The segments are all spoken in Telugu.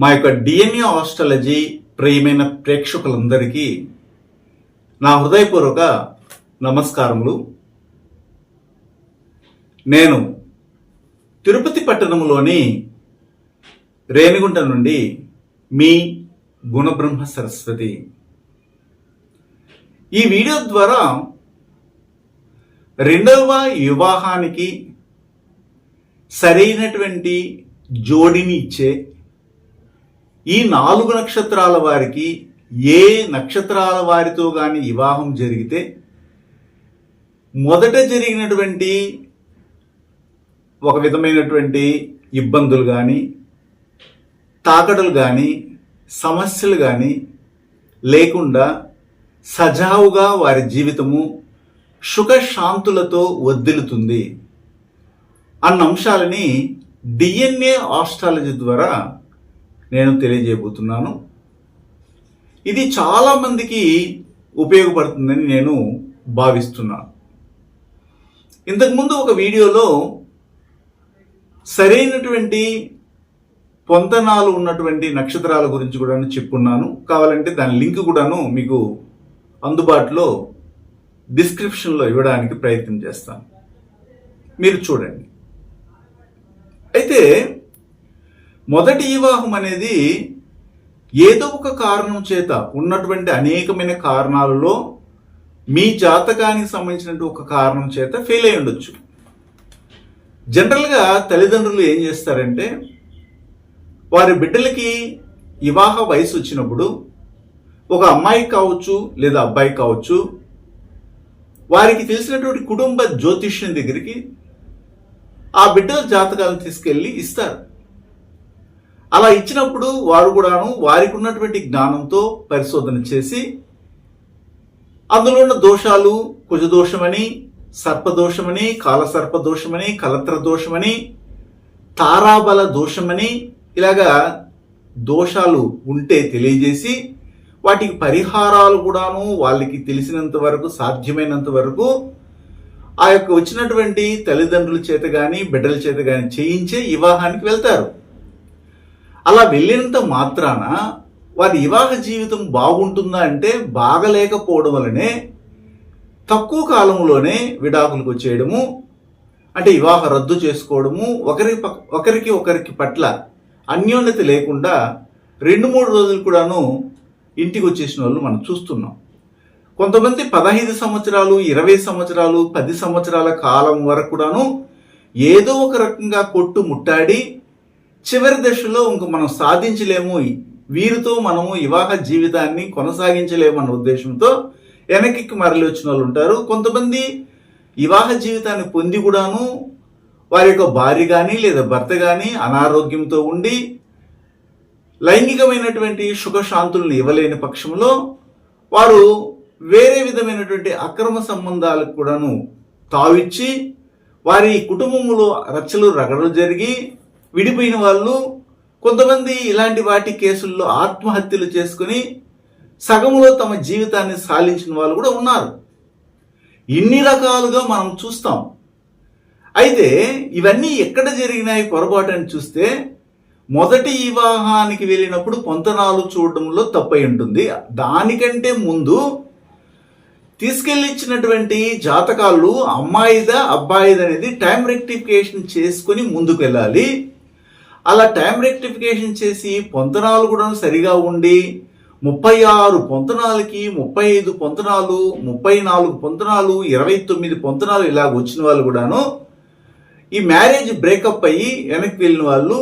మా యొక్క డిఎన్ఏ ఆస్ట్రాలజీ ప్రియమైన ప్రేక్షకులందరికీ నా హృదయపూర్వక నమస్కారములు. నేను తిరుపతి పట్టణంలోని రేణిగుంట నుండి మీ గుణబ్రహ్మ సరస్వతి. ఈ వీడియో ద్వారా రెండవ వివాహానికి సరైనటువంటి జోడిని ఇచ్చే ఈ నాలుగు నక్షత్రాల వారికి ఏ నక్షత్రాల వారితో కానీ వివాహం జరిగితే మొదట జరిగినటువంటి ఒక విధమైనటువంటి ఇబ్బందులు కానీ తాకడలు కానీ సమస్యలు కానీ లేకుండా సజావుగా వారి జీవితము సుఖశాంతులతో వర్ధిల్లుతుంది అన్న అంశాలని డిఎన్ఏ ఆస్ట్రాలజీ ద్వారా నేను తెలియజేయబోతున్నాను. ఇది చాలా మందికి ఉపయోగపడుతుందని నేను భావిస్తున్నాను. ఇంతకుముందు ఒక వీడియోలో సరైనటువంటి పొంతనాలు ఉన్నటువంటి నక్షత్రాల గురించి కూడా చెప్పుకున్నాను కావాలంటే దాని లింక్ కూడాను మీకు అందుబాటులో డిస్క్రిప్షన్లో ఇవ్వడానికి ప్రయత్నం చేస్తాను. మీరు చూడండి. అయితే మొదటి వివాహం అనేది ఏదో ఒక కారణం చేత ఉన్నటువంటి అనేకమైన కారణాలలో మీ జాతకానికి సంబంధించినటువంటి ఒక కారణం చేత ఫెయిల్ అయి ఉండొచ్చు. జనరల్గా తల్లిదండ్రులు ఏం చేస్తారంటే వారి బిడ్డలకి వివాహ వయసు వచ్చినప్పుడు ఒక అమ్మాయి కావచ్చు లేదా అబ్బాయి కావచ్చు వారికి తెలిసినటువంటి కుటుంబ జ్యోతిష్యం దగ్గరికి ఆ బిడ్డల జాతకాలను తీసుకెళ్ళి ఇస్తారు. అలా ఇచ్చినప్పుడు వారు కూడాను వారికి ఉన్నటువంటి జ్ఞానంతో పరిశోధన చేసి అందులో ఉన్న దోషాలు కుజదోషమని సర్పదోషమని కాలసర్ప దోషమని కలత్ర దోషమని తారాబల దోషమని ఇలాగా దోషాలు ఉంటే తెలియజేసి వాటికి పరిహారాలు కూడాను వాళ్ళకి తెలిసినంత వరకు సాధ్యమైనంత వరకు ఆ యొక్క వచ్చినటువంటి తల్లిదండ్రుల చేత కానీ బిడ్డల చేత కానీ చేయించే వివాహానికి వెళ్తారు. అలా వెళ్ళినంత మాత్రాన వారి వివాహ జీవితం బాగుంటుందా అంటే బాగలేకపోవడం వలనే తక్కువ కాలంలోనే విడాకులకు వచ్చేయడము అంటే వివాహ రద్దు చేసుకోవడము ఒకరి ఒకరికి ఒకరికి పట్ల అన్యోన్యత లేకుండా రెండు మూడు రోజులు కూడాను ఇంటికి వచ్చేసిన వాళ్ళు మనం చూస్తున్నాం. కొంతమంది పదహైదు సంవత్సరాలు ఇరవై సంవత్సరాలు పది సంవత్సరాల కాలం వరకు కూడాను ఏదో ఒక రకంగా కొట్టు ముట్టాడి చివరి దశలో ఇంక మనం సాధించలేము. వీరితో మనము వివాహ జీవితాన్ని కొనసాగించలేము అన్న ఉద్దేశంతో వెనక్కి మరలి వచ్చిన వాళ్ళు ఉంటారు. కొంతమంది వివాహ జీవితాన్ని పొంది కూడాను వారి యొక్క భార్య కానీ లేదా భర్త కానీ అనారోగ్యంతో ఉండి లైంగికమైనటువంటి సుఖశాంతులను ఇవ్వలేని పక్షంలో వారు వేరే విధమైనటువంటి అక్రమ సంబంధాలకు కూడాను తావిచ్చి వారి కుటుంబంలో రచ్చలు రగడలు జరిగి విడిపోయిన వాళ్ళు కొంతమంది ఇలాంటి వాటి కేసుల్లో ఆత్మహత్యలు చేసుకుని సగంలో తమ జీవితాన్ని సాధించిన వాళ్ళు కూడా ఉన్నారు. ఇన్ని రకాలుగా మనం చూస్తాం. అయితే ఇవన్నీ ఎక్కడ జరిగినాయి పొరపాటు అని చూస్తే మొదటి వివాహానికి వెళ్ళినప్పుడు పొంతనాలు చూడడంలో తప్పై ఉంటుంది. దానికంటే ముందు తీసుకెళ్ళిచ్చినటువంటి జాతకాలు అమ్మాయిదా అబ్బాయిదా అనేది టైం రెక్టిఫికేషన్ చేసుకుని ముందుకు వెళ్ళాలి. అలా టైం రెక్టిఫికేషన్ చేసి పొంతనాలు కూడా సరిగా ఉండి ముప్పై ఆరు పొంతనాలకి ముప్పై ఐదు పొంతనాలు ముప్పై నాలుగు పొంతనాలు ఇరవై తొమ్మిది పొంతనాలు ఇలాగ వచ్చిన వాళ్ళు కూడాను ఈ మ్యారేజ్ బ్రేకప్ అయ్యి వెనక్కి వెళ్ళిన వాళ్ళు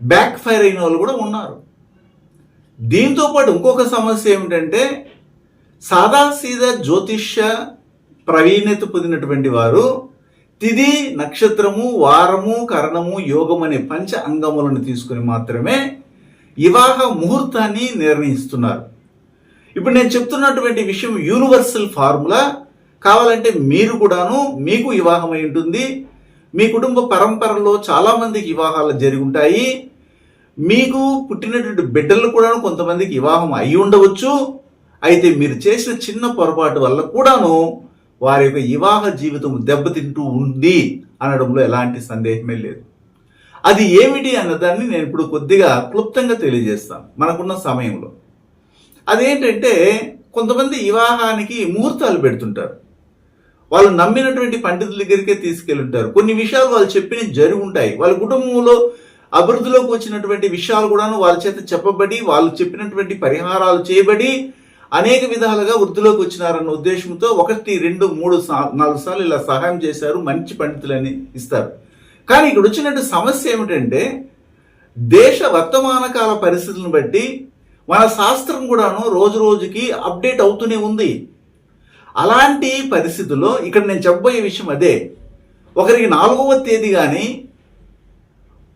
బ్యాక్ ఫైర్ అయిన వాళ్ళు కూడా ఉన్నారు. దీంతో పాటు ఇంకొక సమస్య ఏమిటంటే సాదాసీదా జ్యోతిష్య ప్రవీణత పొందినటువంటి వారు తిది నక్షత్రము వారము కరణము యోగం అనే పంచ అంగములను తీసుకుని మాత్రమే వివాహ ముహూర్తాన్ని నిర్ణయిస్తున్నారు. ఇప్పుడు నేను చెప్తున్నటువంటి విషయం యూనివర్సల్ ఫార్ములా కావాలంటే మీరు కూడాను మీకు వివాహం అయి ఉంటుంది. మీ కుటుంబ పరంపరలో చాలామందికి వివాహాలు జరిగి ఉంటాయి. మీకు పుట్టినటువంటి బిడ్డలు కూడాను కొంతమందికి వివాహం అయి ఉండవచ్చు. అయితే మీరు చేసిన చిన్న పొరపాటు వల్ల కూడాను వారి యొక్క వివాహ జీవితం దెబ్బతింటూ ఉంది అనడంలో ఎలాంటి సందేహమే లేదు. అది ఏమిటి అన్నదాన్ని నేను ఇప్పుడు కొద్దిగా క్లుప్తంగా తెలియజేస్తాను మనకున్న సమయంలో. అదేంటంటే కొంతమంది వివాహానికి ముహూర్తాలు పెడుతుంటారు. వాళ్ళు నమ్మినటువంటి పండితుల దగ్గరికే తీసుకెళ్ళుంటారు కొన్ని విషయాలు వాళ్ళు చెప్పిన జరిగి ఉంటాయి. వాళ్ళ కుటుంబంలో అభివృద్ధిలోకి వచ్చినటువంటి విషయాలు కూడాను వాళ్ళ చేత చెప్పబడి వాళ్ళు చెప్పినటువంటి పరిహారాలు చేయబడి అనేక విధాలుగా వృద్ధిలోకి వచ్చినారన్న ఉద్దేశంతో ఒకటి రెండు మూడు నాలుగు సార్లు ఇలా సహాయం చేశారు మంచి పండితులని ఇస్తారు. కానీ ఇక్కడ వచ్చినట్టు సమస్య ఏమిటంటే దేశ వర్తమాన కాల పరిస్థితులను బట్టి మన శాస్త్రం కూడాను రోజు రోజుకి అప్డేట్ అవుతూనే ఉంది. అలాంటి పరిస్థితుల్లో ఇక్కడ నేను చెప్పబోయే విషయం అదే. ఒకరికి నాలుగవ తేదీ కానీ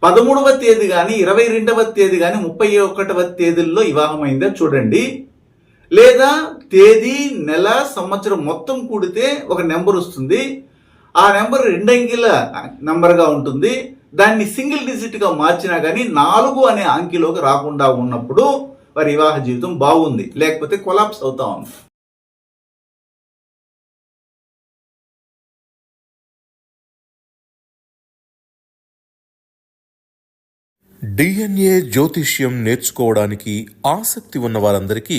పదమూడవ తేదీ కానీ ఇరవై రెండవ తేదీ కానీ ముప్పై ఒకటవ తేదీల్లో వివాహమైందో చూడండి. లేదా తేదీ నెల సంవత్సరం మొత్తం కూడితే ఒక నెంబర్ వస్తుంది. ఆ నెంబర్ రెండంకెల నెంబర్గా ఉంటుంది. దాన్ని సింగిల్ డిజిట్గా మార్చినా కానీ నాలుగు అనే అంకెలోకి రాకుండా ఉన్నప్పుడు వారి వివాహ జీవితం బాగుంది. లేకపోతే కొలాప్స్ అవుతా ఉంది. డిఎన్ఏ జ్యోతిష్యం నేర్చుకోవడానికి ఆసక్తి ఉన్న వారందరికీ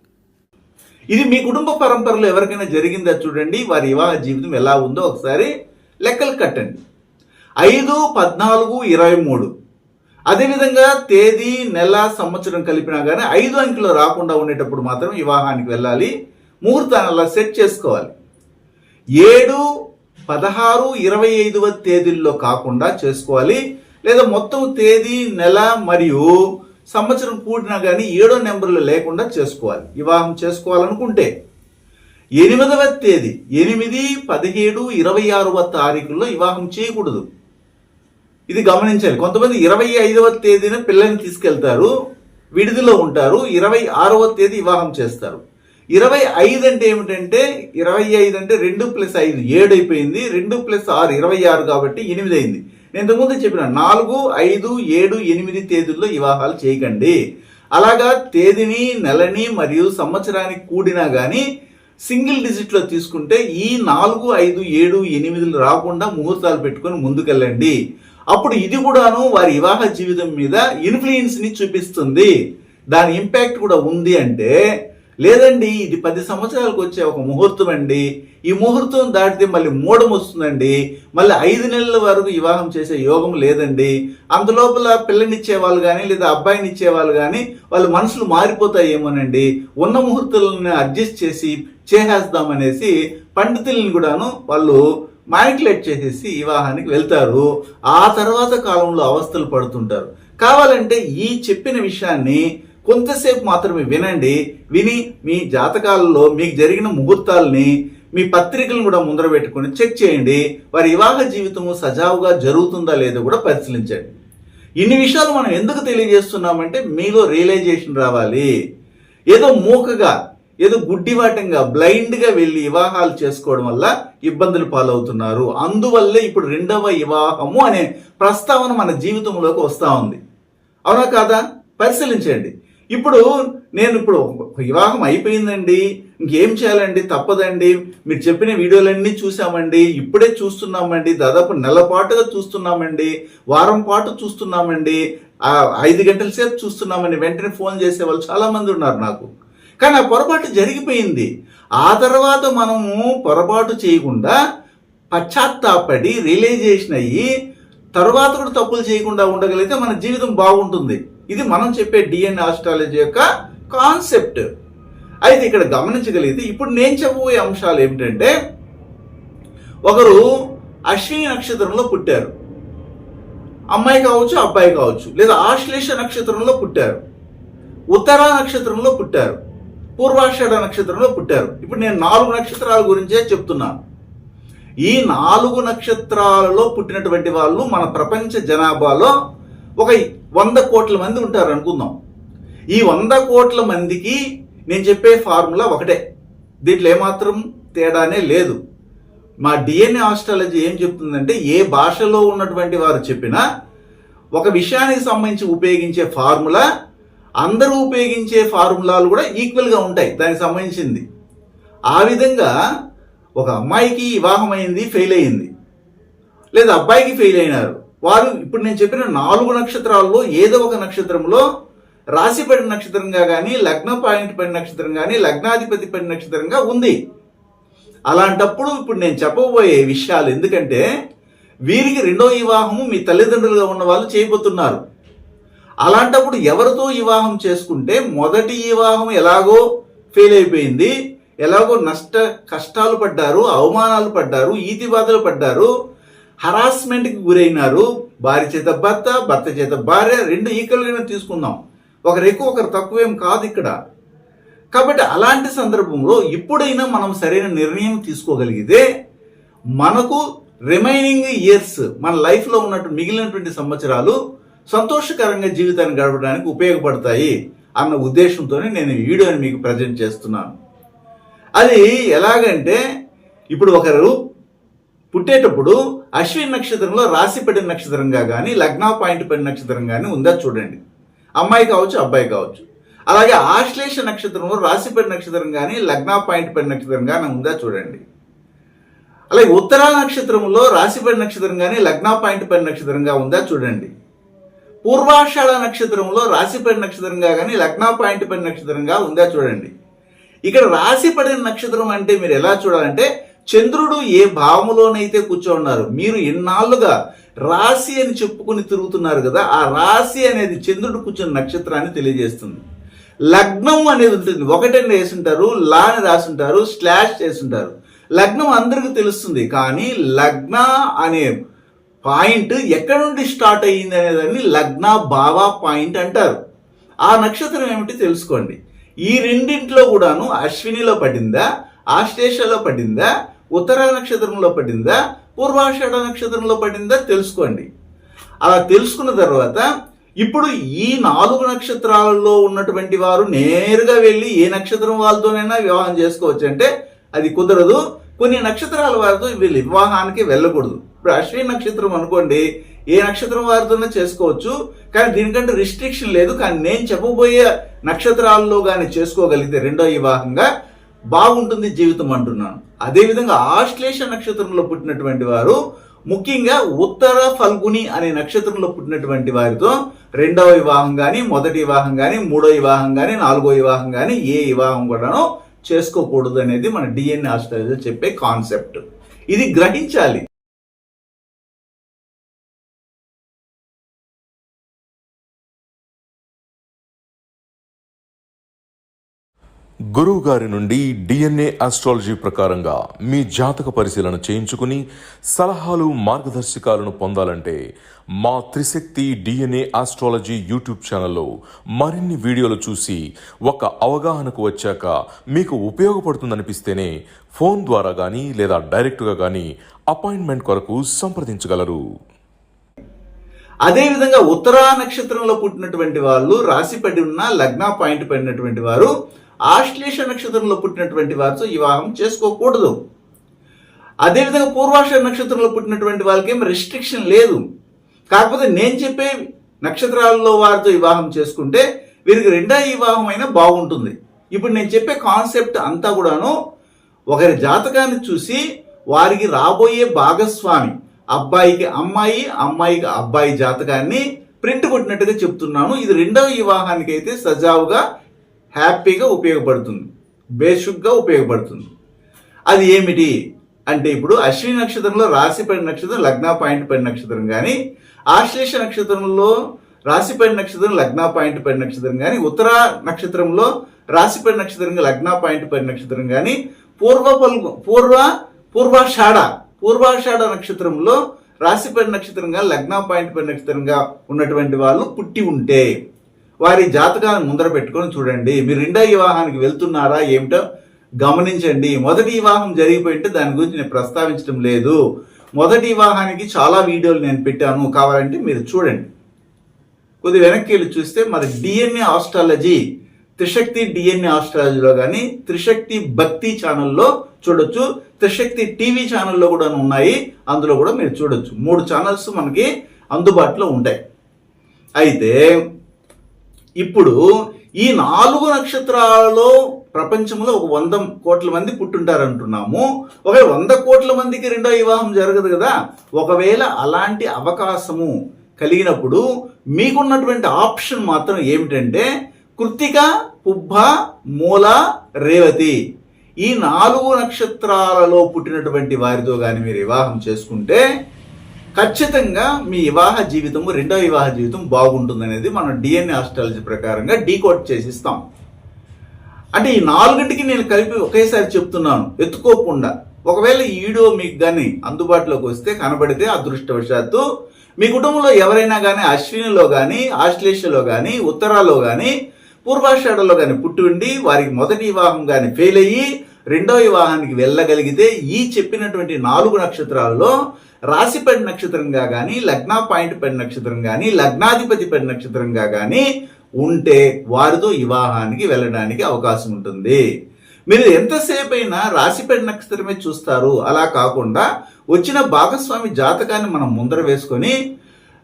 ఇది మీ కుటుంబ పరంపరలో ఎవరికైనా జరిగిందా చూడండి. వారి వివాహ జీవితం ఎలా ఉందో ఒకసారి లెక్కలు కట్టండి. ఐదు పద్నాలుగు ఇరవై మూడు. అదేవిధంగా తేదీ నెల సంవత్సరం కలిపినా కానీ ఐదు అంకెలు రాకుండా ఉండేటప్పుడు మాత్రం వివాహానికి వెళ్ళాలి. ముహూర్తాన్ని అలా సెట్ చేసుకోవాలి. ఏడు పదహారు ఇరవై ఐదవ తేదీల్లో కాకుండా చేసుకోవాలి. లేదా మొత్తం తేదీ నెల మరియు సంవత్సరం కూడినా కానీ ఏడో నెంబర్లు లేకుండా చేసుకోవాలి. వివాహం చేసుకోవాలనుకుంటే ఎనిమిదవ తేదీ ఎనిమిది పదిహేడు ఇరవై ఆరవ తారీఖుల్లో వివాహం చేయకూడదు. ఇది గమనించాలి. కొంతమంది ఇరవై ఐదవ తేదీన పిల్లల్ని తీసుకెళ్తారు విడిదిలో ఉంటారు ఇరవై ఆరవ తేదీ వివాహం చేస్తారు. ఇరవై ఐదు అంటే ఏమిటంటే ఇరవై ఐదు అంటే రెండు ప్లస్ ఐదు ఏడు అయిపోయింది రెండు ప్లస్ ఆరు ఇరవై ఆరు కాబట్టి ఎనిమిది అయింది నేను ఇంతకుముందు చెప్పిన నాలుగు ఐదు ఏడు ఎనిమిది తేదీల్లో వివాహాలు చేయకండి. అలాగా తేదీని నెలని మరియు సంవత్సరానికి కూడినా కానీ సింగిల్ డిజిట్లో తీసుకుంటే ఈ నాలుగు ఐదు ఏడు ఎనిమిదిలు రాకుండా ముహూర్తాలు పెట్టుకొని ముందుకెళ్ళండి. అప్పుడు ఇది కూడాను వారి వివాహ జీవితం మీద ఇన్ఫ్లుయెన్స్ని చూపిస్తుంది. దాని ఇంపాక్ట్ కూడా ఉంది అంటే లేదండి ఇది పది సంవత్సరాలకు వచ్చే ఒక ముహూర్తం అండి. ఈ ముహూర్తం దాటితే మళ్ళీ మూడం వస్తుందండి. మళ్ళీ ఐదు నెలల వరకు వివాహం చేసే యోగం లేదండి. అందులోపల పిల్లనిచ్చే వాళ్ళు కానీ లేదా అబ్బాయినిచ్చే వాళ్ళు కానీ వాళ్ళ మనసులు మారిపోతాయేమోనండి. ఉన్న ముహూర్తాలను అడ్జస్ట్ చేసి చేసేద్దామనేసి పండితులను కూడాను వాళ్ళు మ్యానికులేట్ చేసేసి వివాహానికి వెళ్తారు. ఆ తర్వాత కాలంలో అవస్థలు పడుతుంటారు. కావాలంటే ఈ చెప్పిన విషయాన్ని కొంతసేపు మాత్రమే వినండి విని మీ జాతకాలలో మీకు జరిగిన ముహూర్తాలని మీ పత్రికలను కూడా ముందర పెట్టుకొని చెక్ చేయండి. వారి వివాహ జీవితము సజావుగా జరుగుతుందా లేదో కూడా పరిశీలించండి. ఇన్ని విషయాలు మనం ఎందుకు తెలియజేస్తున్నామంటే మీలో రియలైజేషన్ రావాలి. ఏదో మూకగా ఏదో గుడ్డివాటంగా బ్లైండ్గా వెళ్ళి వివాహాలు చేసుకోవడం వల్ల ఇబ్బందులు పాలవుతున్నారు. అందువల్లే ఇప్పుడు రెండవ వివాహము అనే ప్రస్తావన మన జీవితంలోకి వస్తూ ఉంది. అవునా కాదా? పరిశీలించండి. ఇప్పుడు నేను ఇప్పుడు వివాహం అయిపోయిందండి. ఇంకేం చేయాలండి? తప్పదండి. మీరు చెప్పిన వీడియోలన్నీ చూసామండి. ఇప్పుడే చూస్తున్నామండి. దాదాపు నెల పాటుగా చూస్తున్నామండి. వారం పాటు చూస్తున్నామండి. ఐదు గంటల సేపు చూస్తున్నామని వెంటనే ఫోన్ చేసే వాళ్ళు చాలామంది ఉన్నారు నాకు. కానీ ఆ పొరపాటు జరిగిపోయింది. ఆ తర్వాత మనము పొరపాటు చేయకుండా పశ్చాత్తాపడి రియలైజేషన్ అయ్యి తరువాత కూడా తప్పులు చేయకుండా ఉండగలిగితే మన జీవితం బాగుంటుంది. ఇది మనం చెప్పే డిఎన్ఏ ఆస్ట్రాలజీ యొక్క కాన్సెప్ట్ అయితే ఇక్కడ గమనించగలిగితే ఇప్పుడు నేను చెప్పబోయే అంశాలు ఏమిటంటే ఒకరు అశ్విని నక్షత్రంలో పుట్టారు. అమ్మాయి కావచ్చు అబ్బాయి కావచ్చు లేదా ఆశ్లేష నక్షత్రంలో పుట్టారు. ఉత్తర నక్షత్రంలో పుట్టారు. పూర్వాషాఢ నక్షత్రంలో పుట్టారు. ఇప్పుడు నేను నాలుగు నక్షత్రాల గురించే చెప్తున్నాను ఈ నాలుగు నక్షత్రాలలో పుట్టినటువంటి వాళ్ళు మన ప్రపంచ జనాభాలో ఒక వంద కోట్ల మంది ఉంటారు అనుకుందాం. ఈ వంద కోట్ల మందికి నేను చెప్పే ఫార్ములా ఒకటే. దీంట్లో ఏమాత్రం తేడానే లేదు. మా డిఎన్ఏ ఆస్ట్రాలజీ ఏం చెప్తుందంటే ఏ భాషలో ఉన్నటువంటి వారు చెప్పినా ఒక విషయానికి సంబంధించి ఉపయోగించే ఫార్ములా అందరూ ఉపయోగించే ఫార్ములాలు కూడా ఈక్వల్గా ఉంటాయి. దానికి సంబంధించింది. ఆ విధంగా ఒక అమ్మాయికి వివాహం అయింది ఫెయిల్ అయింది. లేదా అబ్బాయికి ఫెయిల్ అయినారు. వారు ఇప్పుడు నేను చెప్పిన నాలుగు నక్షత్రాల్లో ఏదో ఒక నక్షత్రంలో రాశి పడిన నక్షత్రంగా కానీ లగ్న పాయింట్ పడిన నక్షత్రం కానీ లగ్నాధిపతి పడిన నక్షత్రంగా ఉంది. అలాంటప్పుడు ఇప్పుడు నేను చెప్పబోయే విషయాలు ఎందుకంటే వీరికి రెండో వివాహము మీ తల్లిదండ్రులుగా ఉన్న వాళ్ళు చేయబోతున్నారు. అలాంటప్పుడు ఎవరితో వివాహం చేసుకుంటే మొదటి వివాహం ఎలాగో ఫెయిల్ అయిపోయింది ఎలాగో నష్ట కష్టాలు పడ్డారు అవమానాలు పడ్డారు ఈతి బాధలు పడ్డారు హరాస్మెంట్కి గురైనారు. భార్య చేత భర్త భర్త చేత భార్య రెండు ఈక్వల్గానే తీసుకుందాం. ఒకరు ఎక్కువ ఒకరు తక్కువేం కాదు ఇక్కడ. కాబట్టి అలాంటి సందర్భంలో ఇప్పుడైనా మనం సరైన నిర్ణయం తీసుకోగలిగితే మనకు రిమైనింగ్ ఇయర్స్ మన లైఫ్లో ఉన్నట్టు మిగిలినటువంటి సంవత్సరాలు సంతోషకరంగా జీవితాన్ని గడపడానికి ఉపయోగపడతాయి అన్న ఉద్దేశంతోనే నేను ఈ వీడియోని మీకు ప్రజెంట్ చేస్తున్నాను. అది ఎలాగంటే ఇప్పుడు ఒకరు పుట్టేటప్పుడు అశ్విన్ నక్షత్రంలో రాశి పడిన నక్షత్రంగా కానీ లగ్న పాయింట్ పడిన నక్షత్రం కానీ ఉందా చూడండి. అమ్మాయి కావచ్చు అబ్బాయి కావచ్చు. అలాగే ఆశ్లేష నక్షత్రంలో రాశి పడిన నక్షత్రం కానీ లగ్న పాయింట్ పడిన నక్షత్రం కానీ ఉందా చూడండి. అలాగే ఉత్తరా నక్షత్రంలో రాశిపడి నక్షత్రం కానీ లగ్న పాయింట్ పడిన నక్షత్రంగా ఉందా చూడండి. పూర్వాషాఢ నక్షత్రంలో రాశిపడి నక్షత్రంగా కానీ లగ్న పాయింట్ పడిన నక్షత్రంగా ఉందా చూడండి. ఇక్కడ రాశి పడిన నక్షత్రం అంటే మీరు ఎలా చూడాలంటే చంద్రుడు ఏ భావములోనైతే కూర్చోన్నారు మీరు ఎన్నాళ్ళుగా రాశి అని చెప్పుకుని తిరుగుతున్నారు కదా ఆ రాశి అనేది చంద్రుడు కూర్చున్న నక్షత్రాన్ని తెలియజేస్తుంది. లగ్నం అనేది ఉంటుంది ఒకటని వేసుంటారు లా అని రాసుంటారు స్లాష్ చేసుంటారు లగ్నం అందరికీ తెలుస్తుంది కానీ లగ్న అనే పాయింట్ ఎక్కడి నుండి స్టార్ట్ అయ్యింది అనేదాన్ని లగ్న భావ పాయింట్ అంటారు. ఆ నక్షత్రం ఏమిటి తెలుసుకోండి. ఈ రెండింటిలో కూడాను అశ్వినిలో పడిందా ఆశ్లేషలో పడిందా ఉత్తర నక్షత్రంలో పడిందా పూర్వాషాఢ నక్షత్రంలో పడిందా తెలుసుకోండి. అలా తెలుసుకున్న తర్వాత ఇప్పుడు ఈ నాలుగు నక్షత్రాలలో ఉన్నటువంటి వారు నేరుగా వెళ్ళి ఏ నక్షత్రం వాళ్ళతోనైనా వివాహం చేసుకోవచ్చు అంటే అది కుదరదు. కొన్ని నక్షత్రాల వారితో వీళ్ళు వివాహానికి వెళ్ళకూడదు. ఇప్పుడు అశ్విని నక్షత్రం అనుకోండి ఏ నక్షత్రం వారితోనే చేసుకోవచ్చు కానీ దీనికంటే రిస్ట్రిక్షన్ లేదు. కానీ నేను చెప్పబోయే నక్షత్రాల్లో కానీ చేసుకోగలిగితే రెండో వివాహంగా బాగుంటుంది జీవితం అంటున్నాను. అదేవిధంగా ఆశ్లేష నక్షత్రంలో పుట్టినటువంటి వారు ముఖ్యంగా ఉత్తర ఫల్గుని అనే నక్షత్రంలో పుట్టినటువంటి వారితో రెండవ వివాహం కానీ మొదటి వివాహం కానీ మూడో వివాహం కానీ నాలుగో వివాహం కానీ ఏ వివాహం కూడాను చేసుకోకూడదు అనేది మన డిఎన్ఏ ఆస్ట్రాలజీ చెప్పే కాన్సెప్ట్. ఇది గ్రహించాలి. గురువు గారి నుండి డిఎన్ఏ ఆస్ట్రాలజీ ప్రకారంగా మీ జాతక పరిశీలన చేయించుకుని సలహాలు మార్గదర్శకాలను పొందాలంటే మా త్రిశక్తి డిఎన్ఏ ఆస్ట్రాలజీ యూట్యూబ్ ఛానల్లో మరిన్ని వీడియోలు చూసి ఒక అవగాహనకు వచ్చాక మీకు ఉపయోగపడుతుందనిపిస్తేనే ఫోన్ ద్వారా కానీ లేదా డైరెక్ట్గా కానీ అపాయింట్మెంట్ కొరకు సంప్రదించగలరు. అదేవిధంగా ఉత్తరా నక్షత్రంలో పుట్టినటువంటి వాళ్ళు రాశి పడి ఉన్న లగ్న పాయింట్ పడినటువంటి వారు ఆశ్లేష నక్షత్రంలో పుట్టినటువంటి వారితో వివాహం చేసుకోకూడదు. అదేవిధంగా పూర్వాష నక్షత్రంలో పుట్టినటువంటి వాళ్ళకి ఏం రెస్ట్రిక్షన్ లేదు. కాకపోతే నేను చెప్పే నక్షత్రాలలో వారితో వివాహం చేసుకుంటే వీరికి రెండో వివాహం అయినా బాగుంటుంది. ఇప్పుడు నేను చెప్పే కాన్సెప్ట్ అంతా కూడాను ఒకరి జాతకాన్ని చూసి వారికి రాబోయే భాగస్వామి అబ్బాయికి అమ్మాయి అమ్మాయికి అబ్బాయి జాతకాన్ని ప్రింట్ కొట్టినట్టుగా చెప్తున్నాను. ఇది రెండవ వివాహానికి అయితే సజావుగా హ్యాపీగా ఉపయోగపడుతుంది. బేషుగ్గా ఉపయోగపడుతుంది. అది ఏమిటి? అంటే ఇప్పుడు అశ్విని నక్షత్రంలో రాశిపడి నక్షత్రం లగ్న పాయింట్ పడిన నక్షత్రం కానీ ఆశ్లేష నక్షత్రంలో రాశిపడి నక్షత్రం లగ్న పాయింట్ పడిన నక్షత్రం కానీ ఉత్తర నక్షత్రంలో రాశిపడి నక్షత్రం లగ్న పాయింట్ పడిన నక్షత్రం కానీ పూర్వ పల్గు పూర్వ పూర్వాషాఢ పూర్వాషాఢ నక్షత్రంలో రాశిపడిన నక్షత్రంగా లగ్న పాయింట్ పడిన నక్షత్రంగా ఉన్నటువంటి వాళ్ళు పుట్టి ఉంటే వారి జాతకాలను ముందర పెట్టుకొని చూడండి. మీరు రెండో వివాహానికి వెళ్తున్నారా ఏమిటో గమనించండి. మొదటి వివాహం జరిగిపోయింటే దాని గురించి నేను ప్రస్తావించడం లేదు. మొదటి వివాహానికి చాలా వీడియోలు నేను పెట్టాను. కావాలంటే మీరు చూడండి. కొద్ది వెనక్కి వెళ్ళి చూస్తే మరి డిఎన్ఏ ఆస్ట్రాలజీ త్రిశక్తి డిఎన్ఏ ఆస్ట్రాలజీలో కానీ త్రిశక్తి భక్తి ఛానల్లో చూడొచ్చు. త్రిశక్తి టీవీ ఛానల్లో కూడా ఉన్నాయి. అందులో కూడా మీరు చూడొచ్చు. మూడు ఛానల్స్ మనకి అందుబాటులో ఉంటాయి. అయితే ఇప్పుడు ఈ నాలుగు నక్షత్రాలలో ప్రపంచంలో ఒక వంద కోట్ల మంది పుట్టుంటారు అంటున్నాము ఒక వంద కోట్ల మందికి రెండో వివాహం జరగదు కదా. ఒకవేళ అలాంటి అవకాశము కలిగినప్పుడు మీకున్నటువంటి ఆప్షన్ మాత్రం ఏమిటంటే కృత్తిక పుబ్బ మూల రేవతి. ఈ నాలుగు నక్షత్రాలలో పుట్టినటువంటి వారితో కానీ మీరు వివాహం చేసుకుంటే ఖచ్చితంగా మీ వివాహ జీవితము రెండో వివాహ జీవితం బాగుంటుంది అనేది మనం డిఎన్ఏ ఆస్ట్రాలజీ ప్రకారంగా డీకోడ్ చేసిస్తాం. అంటే ఈ నాలుగింటికి నేను కలిపి ఒకేసారి చెప్తున్నాను ఎత్తుకోకుండా. ఒకవేళ ఈ వీడియో మీకు కానీ అందుబాటులోకి వస్తే కనబడితే అదృష్టవశాత్తు మీ కుటుంబంలో ఎవరైనా కానీ అశ్వినిలో కానీ ఆశ్లేషలో కానీ ఉత్తరాలో కానీ పూర్వాషాఢలో కానీ పుట్టి ఉండి వారికి మొదటి వివాహం కానీ ఫెయిల్ అయ్యి రెండో వివాహానికి వెళ్ళగలిగితే ఈ చెప్పినటువంటి నాలుగు నక్షత్రాల్లో రాశిపడి నక్షత్రంగా కానీ లగ్న పాయింట్ పడి నక్షత్రం కానీ లగ్నాధిపతి పడి నక్షత్రంగా కానీ ఉంటే వారితో వివాహానికి వెళ్ళడానికి అవకాశం ఉంటుంది. మీరు ఎంతసేపు అయినా రాశిపడి నక్షత్రమే చూస్తారు. అలా కాకుండా వచ్చిన భాగస్వామి జాతకాన్ని మనం ముందర వేసుకొని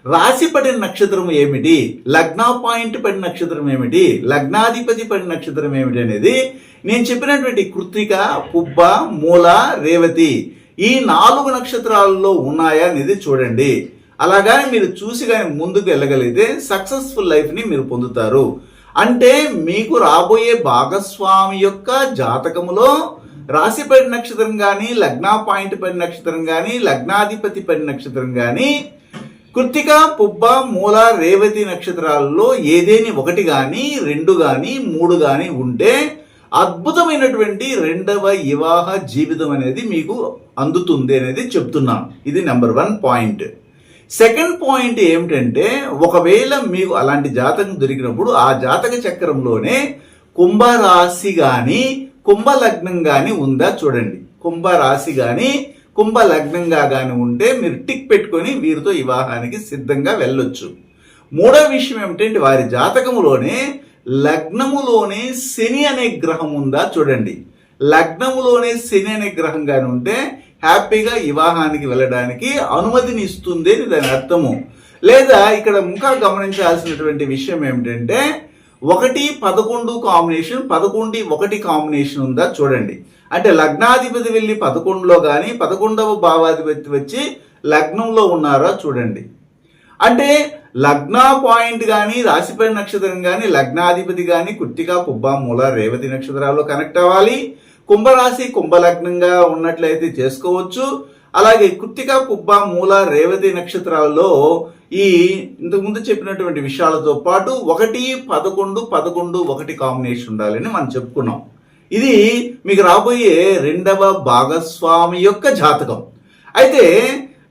రాశిపడిన నక్షత్రం ఏమిటి లగ్న పాయింట్ పడిన నక్షత్రం ఏమిటి లగ్నాధిపతి పడిన నక్షత్రం ఏమిటి అనేది నేను చెప్పినటువంటి కృత్తిక పుబ్బ మూల రేవతి ఈ నాలుగు నక్షత్రాలలో ఉన్నాయా అనేది చూడండి. అలాగానే మీరు చూసి కానీ ముందుకు వెళ్ళగలిగితే సక్సెస్ఫుల్ లైఫ్ని మీరు పొందుతారు. అంటే మీకు రాబోయే భాగస్వామి యొక్క జాతకములో రాశిపడి నక్షత్రం కానీ లగ్న పాయింట్ పడి నక్షత్రం కానీ లగ్నాధిపతి పడి నక్షత్రం కానీ కృత్తిక పుబ్బ మూల రేవతి నక్షత్రాలలో ఏదేని ఒకటి కానీ రెండు కానీ మూడు కానీ ఉంటే అద్భుతమైనటువంటి రెండవ వివాహ జీవితం అనేది మీకు అందుతుంది అనేది చెప్తున్నాను ఇది number one point. Second point ఏమిటంటే ఒకవేళ మీకు అలాంటి జాతకం దొరికినప్పుడు ఆ జాతక చక్రంలోనే కుంభరాశి కానీ కుంభలగ్నం కానీ ఉందా చూడండి. కుంభరాశి కానీ కుంభలగ్నంగా కానీ ఉంటే మీరు టిక్ పెట్టుకొని వీరితో వివాహానికి సిద్ధంగా వెళ్ళొచ్చు. మూడో విషయం ఏమిటంటే వారి జాతకంలోనే లగ్నములోనే శని అనే గ్రహం ఉందా చూడండి. లగ్నములోనే శని అనే గ్రహం కానీ ఉంటే హ్యాపీగా వివాహానికి వెళ్ళడానికి అనుమతిని ఇస్తుంది అని దాని అర్థము. లేదా ఇక్కడ ఇంకా గమనించాల్సినటువంటి విషయం ఏమిటంటే ఒకటి పదకొండు కాంబినేషన్ పదకొండు ఒకటి కాంబినేషన్ ఉందా చూడండి. అంటే లగ్నాధిపతి వెళ్ళి పదకొండులో కానీ పదకొండవ భావాధిపతి వచ్చి లగ్నంలో ఉన్నారా చూడండి. అంటే లగ్న పాయింట్ కానీ రాశిపై నక్షత్రం కానీ లగ్నాధిపతి కానీ కుట్టిగా కుబ్బ మూల రేవతి నక్షత్రాల్లో కనెక్ట్ అవ్వాలి. కుంభరాశి కుంభలగ్నంగా ఉన్నట్లయితే చేసుకోవచ్చు. అలాగే కుత్తిక కుబ్బ మూల రేవతి నక్షత్రాల్లో ఈ ఇంతకుముందు చెప్పినటువంటి విషయాలతో పాటు ఒకటి పదకొండు పదకొండు ఒకటి కాంబినేషన్ ఉండాలని మనం చెప్పుకున్నాం. ఇది మీకు రాబోయే రెండవ భాగస్వామి యొక్క జాతకం. అయితే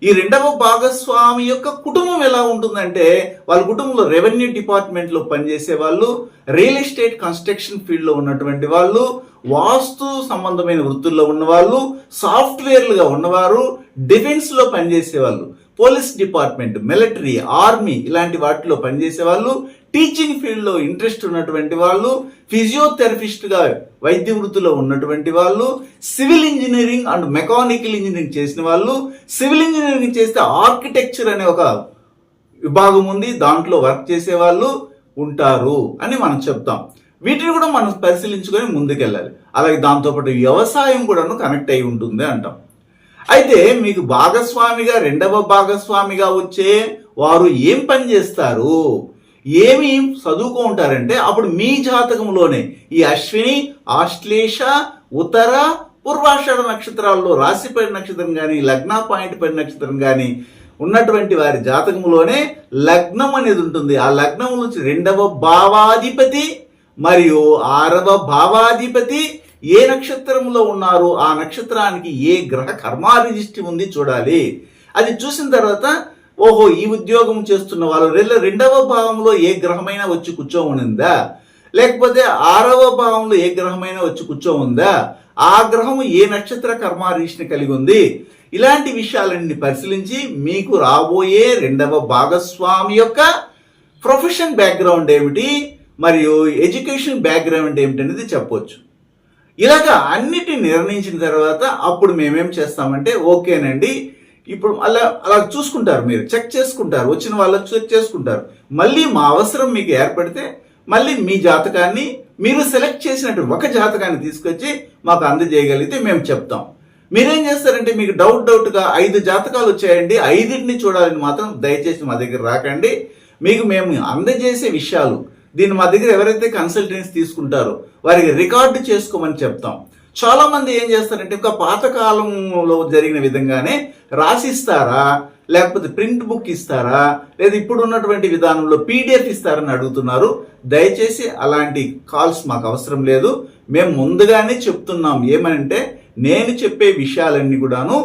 ఈ రెండవ భాగస్వామి యొక్క కుటుంబం ఎలా ఉంటుందంటే వాళ్ళ కుటుంబంలో రెవెన్యూ డిపార్ట్మెంట్లో పనిచేసే వాళ్ళు రియల్ ఎస్టేట్ కన్స్ట్రక్షన్ ఫీల్డ్లో ఉన్నటువంటి వాళ్ళు వాస్తు సంబంధమైన వృత్తుల్లో ఉన్నవాళ్ళు సాఫ్ట్వేర్లుగా ఉన్నవారు డిఫెన్స్లో పనిచేసే వాళ్ళు పోలీస్ డిపార్ట్మెంట్ మిలిటరీ ఆర్మీ ఇలాంటి వాటిలో పనిచేసే వాళ్ళు టీచింగ్ ఫీల్డ్లో ఇంట్రెస్ట్ ఉన్నటువంటి వాళ్ళు ఫిజియోథెరపిస్ట్గా వైద్య వృత్తిలో ఉన్నటువంటి వాళ్ళు civil engineering and mechanical engineering చేసిన వాళ్ళు సివిల్ ఇంజనీరింగ్ చేస్తే ఆర్కిటెక్చర్ అనే ఒక విభాగం ఉంది దాంట్లో వర్క్ చేసే వాళ్ళు ఉంటారు అని మనం చెప్తాం. వీటిని కూడా మనం పరిశీలించుకొని ముందుకెళ్ళాలి. అలాగే దాంతోపాటు వ్యవసాయం కూడాను కనెక్ట్ అయి ఉంటుంది అంటాం. అయితే మీకు భాగస్వామిగా రెండవ భాగస్వామిగా వచ్చే వారు ఏం పని చేస్తారు? ఏమి చదువుకుంటారంటే అప్పుడు మీ జాతకంలోనే ఈ అశ్విని ఆశ్లేష ఉత్తర పూర్వాషాఢ నక్షత్రాల్లో రాశిపడి నక్షత్రం కానీ లగ్న పాయింట్ పడి నక్షత్రం కానీ ఉన్నటువంటి వారి జాతకంలోనే లగ్నం అనేది ఉంటుంది. ఆ లగ్నం నుంచి రెండవ భావాధిపతి మరియు ఆరవ భావాధిపతి ఏ నక్షత్రంలో ఉన్నారు ఆ నక్షత్రానికి ఏ గ్రహ కర్మాధిష్టి ఉంది చూడాలి. అది చూసిన తర్వాత ఓహో ఈ ఉద్యోగం చేస్తున్న వాళ్ళు రెండవ భావంలో ఏ గ్రహమైనా వచ్చి కూర్చోమనిందా? లేకపోతే ఆరవ భావంలో ఏ గ్రహమైనా వచ్చి కూర్చోముందా? ఆ గ్రహం ఏ నక్షత్ర కర్మారీషిని కలిగి ఉంది? ఇలాంటి విషయాలన్నీ పరిశీలించి మీకు రాబోయే రెండవ భాగస్వామి యొక్క ప్రొఫెషన్ బ్యాక్గ్రౌండ్ ఏమిటి? మరియు ఎడ్యుకేషన్ బ్యాక్గ్రౌండ్ ఏమిటి అనేది చెప్పొచ్చు. ఇలాగా అన్నిటిని నిర్ణయించిన తర్వాత అప్పుడు మేమేం చేస్తామంటే ఓకేనండి ఇప్పుడు అలా అలా చూసుకుంటారు మీరు. చెక్ చేసుకుంటారు. వచ్చిన వాళ్ళకి చెక్ చేసుకుంటారు. మళ్ళీ మా అవసరం మీకు ఏర్పడితే మళ్ళీ మీ జాతకాన్ని మీరు సెలెక్ట్ చేసినట్టు ఒక జాతకాన్ని తీసుకొచ్చి మాకు అందజేయగలిగితే మేము చెప్తాం. మీరేం చేస్తారంటే మీకు డౌట్ డౌట్గా ఐదు జాతకాలు వచ్చాయండి. ఐదింటిని చూడాలని మాత్రం దయచేసి మా దగ్గర రాకండి. మీకు మేము అందజేసే విషయాలు దీన్ని మా దగ్గర ఎవరైతే కన్సల్టెన్సీ తీసుకుంటారో వారికి రికార్డు చేసుకోమని చెప్తాం. చాలా మంది ఏం చేస్తారంటే ఒక పాతకాలంలో జరిగిన విధంగానే రాసిస్తారా? లేకపోతే ప్రింట్ బుక్ ఇస్తారా? లేదా ఇప్పుడు ఉన్నటువంటి విధానంలో పీడిఎఫ్ ఇస్తారని అడుగుతున్నారు. దయచేసి అలాంటి కాల్స్ మాకు అవసరం లేదు. మేము ముందుగానే చెప్తున్నాం ఏమనంటే నేను చెప్పే విషయాలన్నీ కూడాను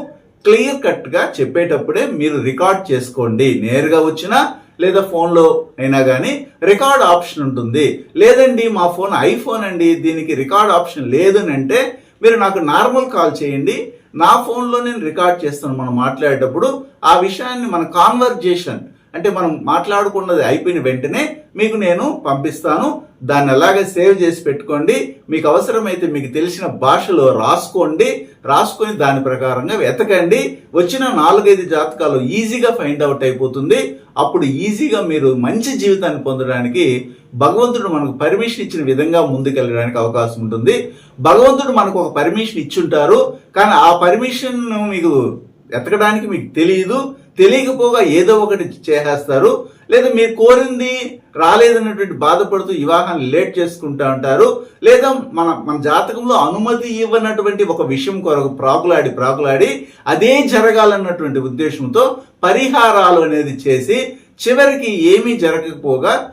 క్లియర్ కట్గా చెప్పేటప్పుడే మీరు రికార్డ్ చేసుకోండి. నేరుగా వచ్చినా లేదా ఫోన్లో అయినా కానీ రికార్డ్ ఆప్షన్ ఉంటుంది. లేదండి మా ఫోన్ ఐఫోన్ అండి దీనికి రికార్డ్ ఆప్షన్ లేదని అంటే మీరు నాకు నార్మల్ కాల్ చేయండి. నా ఫోన్లో నేను రికార్డ్ చేస్తాను మనం మాట్లాడేటప్పుడు. ఆ విషయాన్ని మన కాన్వర్జేషన్ అంటే మనం మాట్లాడుకున్నది అయిపోయిన వెంటనే మీకు నేను పంపిస్తాను. దాన్ని అలాగే సేవ్ చేసి పెట్టుకోండి. మీకు అవసరమైతే మీకు తెలిసిన భాషలో రాసుకోండి. రాసుకొని దాని ప్రకారంగా వెతకండి. వచ్చిన నాలుగైదు జాతకాలు ఈజీగా ఫైండ్ అవుట్ అయిపోతుంది. అప్పుడు ఈజీగా మీరు మంచి జీవితాన్ని పొందడానికి భగవంతుడు మనకు పర్మిషన్ ఇచ్చిన విధంగా ముందుకెళ్ళడానికి అవకాశం ఉంటుంది. భగవంతుడు మనకు ఒక పర్మిషన్ ఇచ్చుంటారు. కానీ ఆ పర్మిషన్ మీకు ఎతకడానికి మీకు తెలియదు తెలియకపోగా ఏదో ఒకటి చేసేస్తారు. లేదా మీరు కోరింది రాలేదన్నటువంటి బాధపడుతూ వివాహాన్ని లేట్ చేసుకుంటా ఉంటారు. లేదా మన మన జాతకంలో అనుమతి ఇవ్వనటువంటి ఒక విషయం కొరకు ప్రాకులాడి ప్రాకులాడి అదే జరగాలన్నటువంటి ఉద్దేశంతో పరిహారాలు అనేది చేసి చివరికి ఏమీ జరగకపోగా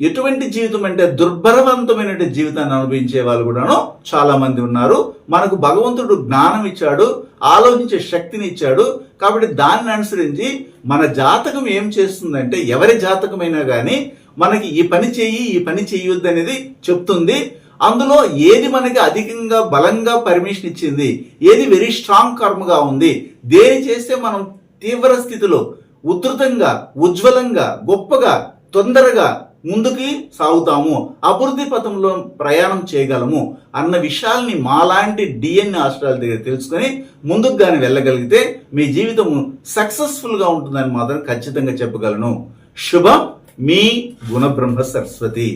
ఎటువంటి జీవితం అంటే దుర్భరవంతమైన జీవితాన్ని అనుభవించే వాళ్ళు కూడాను చాలా మంది ఉన్నారు. మనకు భగవంతుడు జ్ఞానం ఇచ్చాడు ఆలోచించే శక్తిని ఇచ్చాడు. కాబట్టి దాన్ని అనుసరించి మన జాతకం ఏం చేస్తుందంటే ఎవరి జాతకమైనా కానీ మనకి ఈ పని చేయి ఈ పని చేయొద్దు అనేది చెప్తుంది. అందులో ఏది మనకి అధికంగా బలంగా పర్మిషన్ ఇచ్చింది ఏది వెరీ స్ట్రాంగ్ కర్మగా ఉంది దేని చేస్తే మనం తీవ్ర స్థితిలో ఉధృతంగా ఉజ్వలంగా గొప్పగా తొందరగా ముందుకి సాగుతాము అభివృద్ధి పథంలో ప్రయాణం చేయగలము అన్న విషయాల్ని మాలాంటి డిఎన్ఏ ఆస్ట్రాల దగ్గర తెలుసుకొని ముందుకు కానీ వెళ్ళగలిగితే మీ జీవితం సక్సెస్ఫుల్గా ఉంటుందని మాత్రం ఖచ్చితంగా చెప్పగలను. శుభం మీ గుణబ్రహ్మ సరస్వతి.